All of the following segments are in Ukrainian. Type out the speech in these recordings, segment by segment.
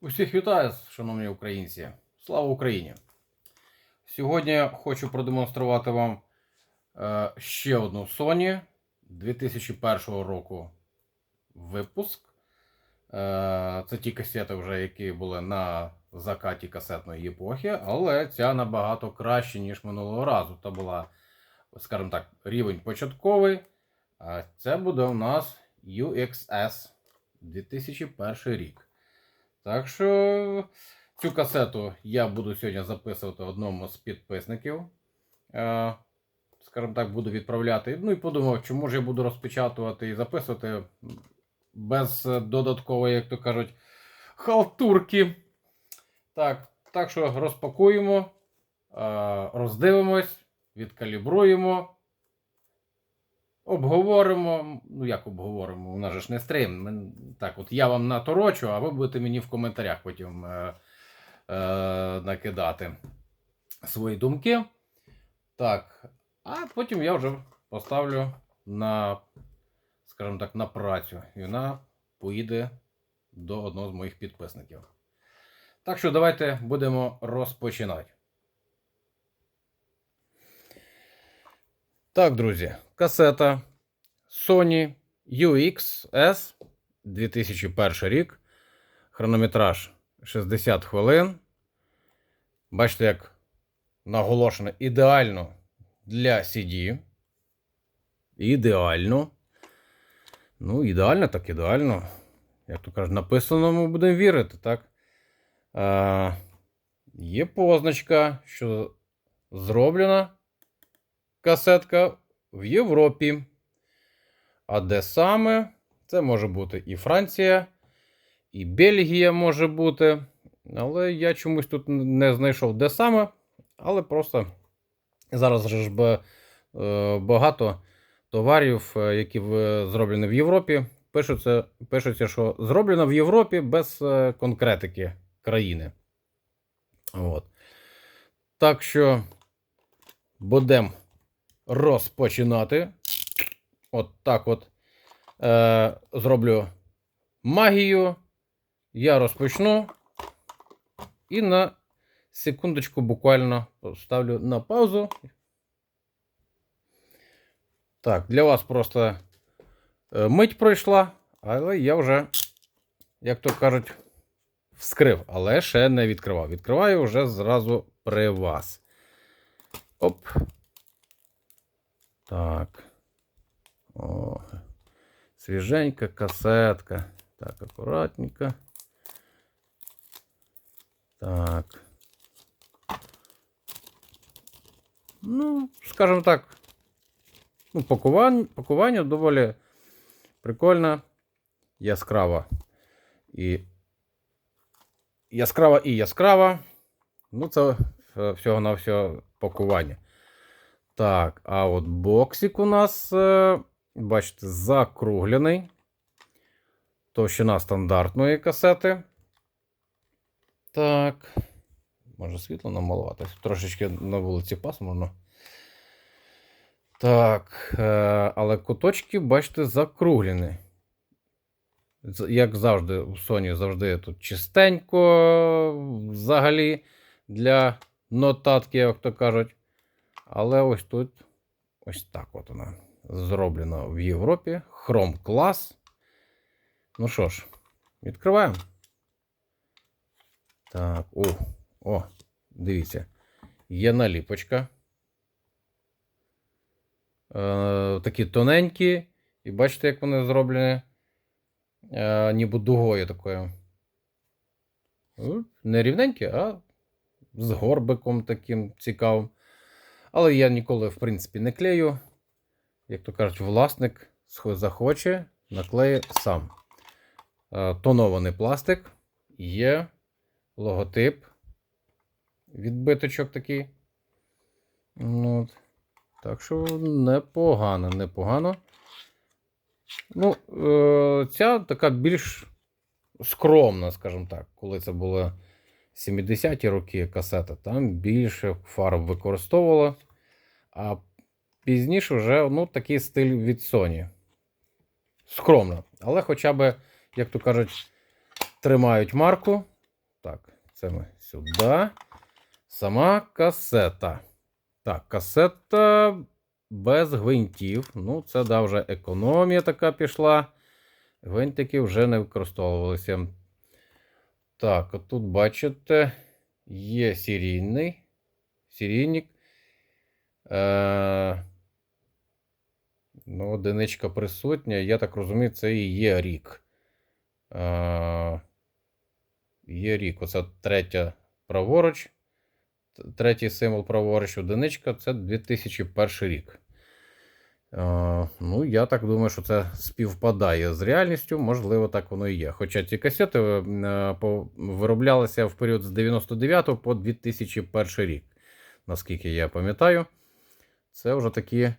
Усіх вітаю, шановні українці. Слава Україні! Сьогодні хочу продемонструвати вам е, ще одну Sony 2001 року випуск. Е, це ті касети, вже, які були на закаті касетної епохи, але ця набагато краще, ніж минулого разу. Це була, скажімо так, рівень початковий. Це буде у нас UXS 2001 рік. Так що цю касету я буду сьогодні записувати одному з підписників. Е, скажімо так, буду відправляти. Ну і подумав, чому ж я буду розпечатувати і записувати без додаткової, як то кажуть, халтурки. Так, так що розпакуємо, е, роздивимось, відкалібруємо. Обговоримо. Ну, як обговоримо? У нас же ж не стрим. Ми, так, от я вам наторочу, а ви будете мені в коментарях потім е, е, накидати свої думки. Так. А потім я вже поставлю на, скажімо так, на працю. І вона поїде до одного з моїх підписників. Так що давайте будемо розпочинати. Так, друзі, касета Sony UXS 2001 рік. Хронометраж 60 хвилин. Бачите, як наголошено ідеально для CD. Ідеально. Ну, ідеально, так ідеально. Як то кажуть, написано, ми будемо вірити, так? А, є позначка, що зроблена касетка в Європі. А де саме? Це може бути і Франція, і Бельгія може бути. Але я чомусь тут не знайшов де саме. Але просто зараз ж е, багато товарів, е, які зроблені в Європі, пишуться, пишуться, що зроблено в Європі без е, конкретики країни. От. Так що будемо розпочинати. От так от е, зроблю магію. Я розпочну. І на секундочку буквально ставлю на паузу. Так, для вас просто е, мить пройшла, але я вже, як то кажуть, вскрив, але ще не відкривав. Відкриваю вже зразу при вас. Оп. Так. О, свіженька касетка. Так, акуратненько. Так. Ну, скажімо так. Ну, пакування, пакування доволі прикольне, яскрава. І яскрава і яскрава. Ну, це е, всього на всього пакування. Так, а от боксик у нас, е, бачите, закруглений. Товщина стандартної касети. Так. Може світло намалувати. Трошечки на вулиці пасмурно. Так. Е, але куточки, бачите, закруглені. Як завжди, у Sony завжди тут чистенько взагалі для нотатки, як то кажуть. Але ось тут ось так от вона зроблена в Європі. Хром клас. Ну що ж, відкриваємо. Так, о, о, дивіться. Є наліпочка. Е, такі тоненькі. І бачите, як вони зроблені. Е, ніби дугою такою. Не рівненькі, а з горбиком таким цікавим. Але я ніколи, в принципі, не клею. Як то кажуть, власник захоче, наклеє сам. Е, Тонований пластик. Є логотип. Відбиточок такий. Ну, От. Так що непогано, непогано. Ну, е, ця така більш скромна, скажімо так, коли це були 70-ті роки касета, там більше фарб використовувало. А пізніше вже ну, такий стиль від Sony. Скромно. Але хоча б, як то кажуть, тримають марку. Так, це ми сюди. Сама касета. Так, касета без гвинтів. Ну, це да, вже економія така пішла. Гвинтики вже не використовувалися. Так, тут бачите, є серійний. Серійник. Е, ну, одиничка присутня. Я так розумію, це і є рік. Е, є рік. Оце третя праворуч. Третій символ праворуч одиничка це 2001 рік. Е, ну, я так думаю, що це співпадає з реальністю. Можливо, так воно і є. Хоча ці касети е, вироблялися в період з 99 по 2001 рік. Наскільки я пам'ятаю, це вже такі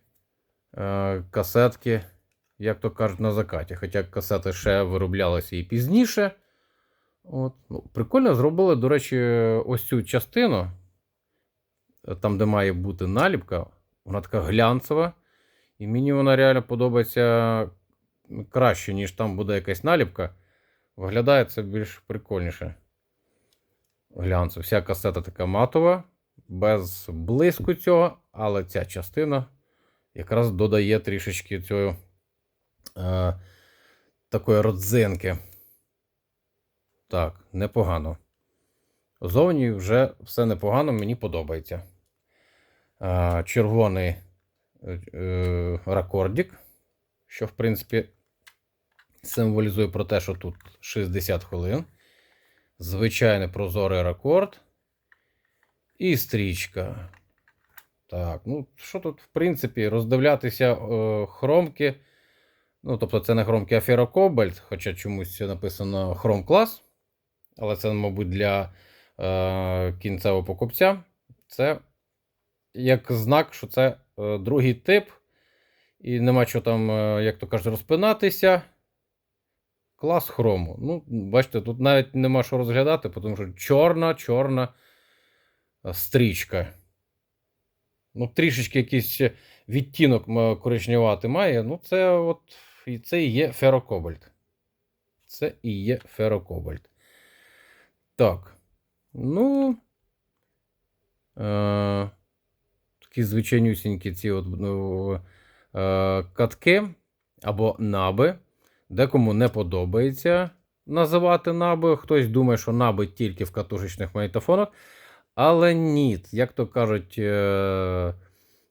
е, касетки, як то кажуть, на закаті. Хоча касети ще вироблялися і пізніше. От. Ну, прикольно зробили, до речі, ось цю частину, там, де має бути наліпка, вона така глянцева. І мені вона реально подобається краще, ніж там буде якась наліпка. Виглядає це більш прикольніше. Глянцево. Вся касета така матова, без блиску цього, але ця частина якраз додає трішечки цього е, такої родзинки. Так, непогано. Зовні вже все непогано, мені подобається. Е, червоний ракордік, що, в принципі, символізує про те, що тут 60 хвилин. Звичайний прозорий ракорд. І стрічка. Так, ну що тут, в принципі, роздивлятися е, хромки. Ну, тобто, це не хромки, а ферокобальт, хоча чомусь написано хром клас. Але це, мабуть, для е, кінцевого покупця. Це як знак, що це е, другий тип. І нема що там, е, як то кажуть, розпинатися. Клас хрому. Ну, бачите, тут навіть нема що розглядати, тому що чорна, чорна е, стрічка. Ну, трішечки якийсь відтінок м, коричневатий має. Ну, це от і це і є ферокобальт. Це і є ферокобальт. Так. Ну. Е, такі звичайнюсінькі ці от, ну, е, катки або наби. Декому не подобається називати наби. Хтось думає, що наби тільки в катушечних магнітофонах. Але ні, як то кажуть, е,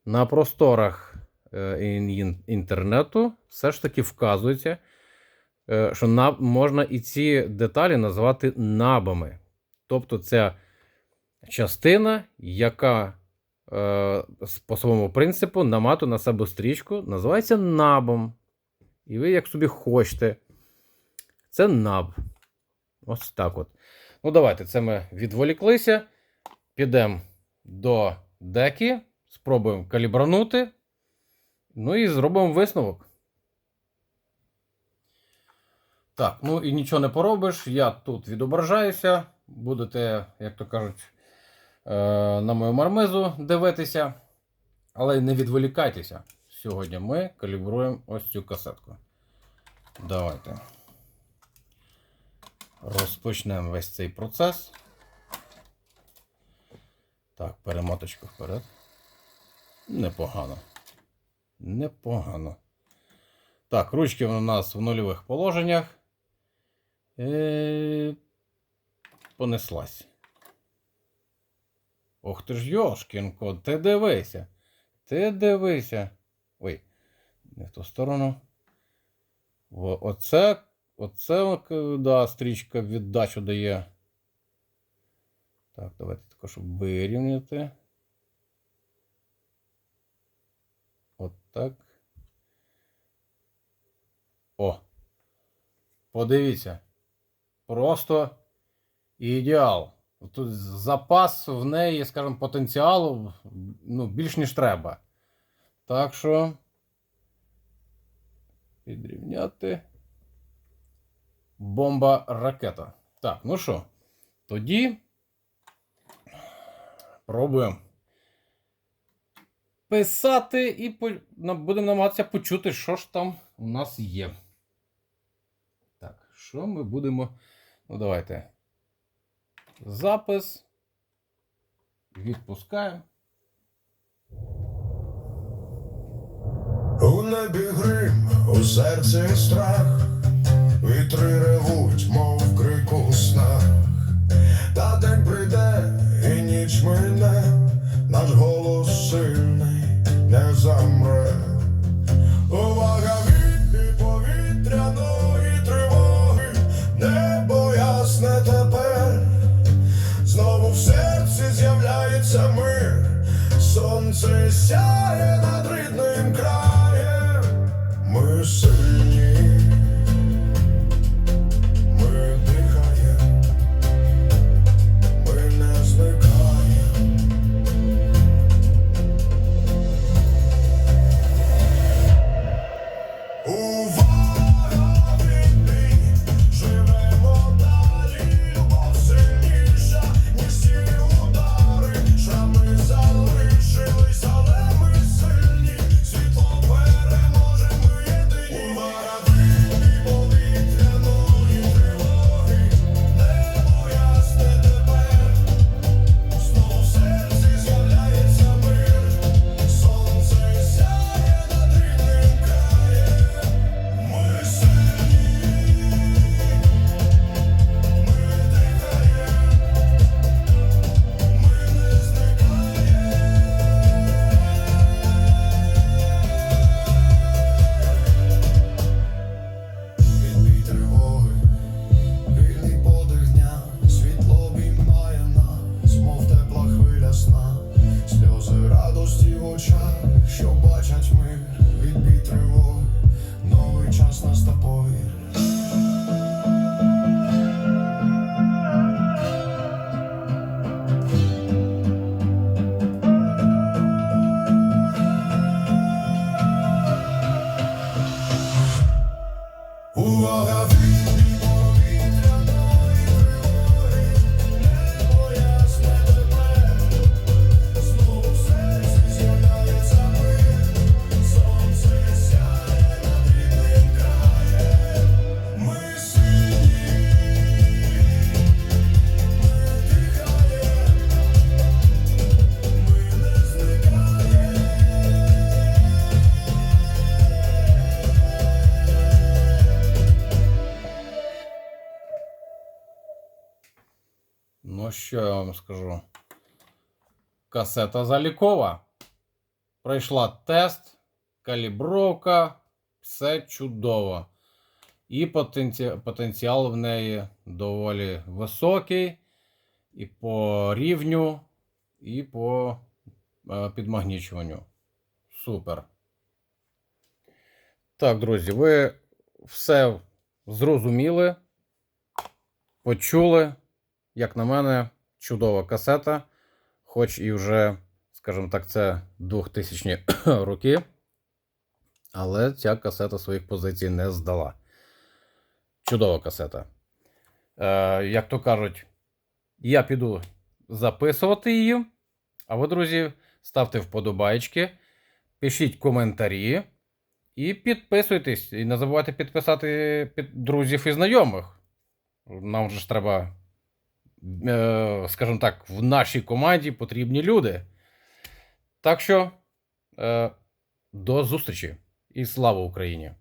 на просторах е, інтернету все ж таки вказується, е, що наб- можна і ці деталі називати набами. Тобто, це частина, яка по своєму принципу наматує на себе стрічку, називається набом. І ви як собі хочете. Це наб. Ось так от. Ну, давайте це ми відволіклися. Підемо до деки, спробуємо калібранути. Ну і зробимо висновок. Так, ну і нічого не поробиш. Я тут відображаюся. Будете, як то кажуть, е, на мою мармизу дивитися. Але не відволікайтеся. Сьогодні ми калібруємо ось цю касетку. Давайте. Розпочнемо весь цей процес. Так, перемоточка вперед. Непогано. Непогано. Так, ручки у нас в нульових положеннях. Е... Понеслась. Ох ти ж Йошкінко, ти дивися. Ти дивися. Ой, не в ту сторону. О, Оце, оце да, стрічка віддачу дає. Так, давайте також вирівняти. От так. О! Подивіться. Просто ідеал. Тут запас в неї, скажімо, потенціалу ну, більш ніж треба. Так що. Підрівняти. Бомба ракета. Так, ну що, тоді пробуємо писати і будемо намагатися почути, що ж там у нас є. Так, що ми будемо. Ну, давайте. Запис. Відпускаємо. У небі грим, у серці страх, вітри ревуть, мов сонце сяє над рідним краєм. Увага, Ну, що я вам скажу? Касета залікова. Пройшла тест, калібровка, все чудово. І потенці... потенціал в неї доволі високий. І по рівню, і по е, підмагнічуванню. Супер. Так, друзі, ви все зрозуміли, почули як на мене, чудова касета. Хоч і вже, скажімо так, це 2000 роки. Але ця касета своїх позицій не здала. Чудова касета. Е, як то кажуть, я піду записувати її. А ви, друзі, ставте вподобайки, пишіть коментарі і підписуйтесь. І не забувайте підписати під друзів і знайомих. Нам же ж треба скажімо так, в нашій команді потрібні люди. Так що, е, до зустрічі і слава Україні!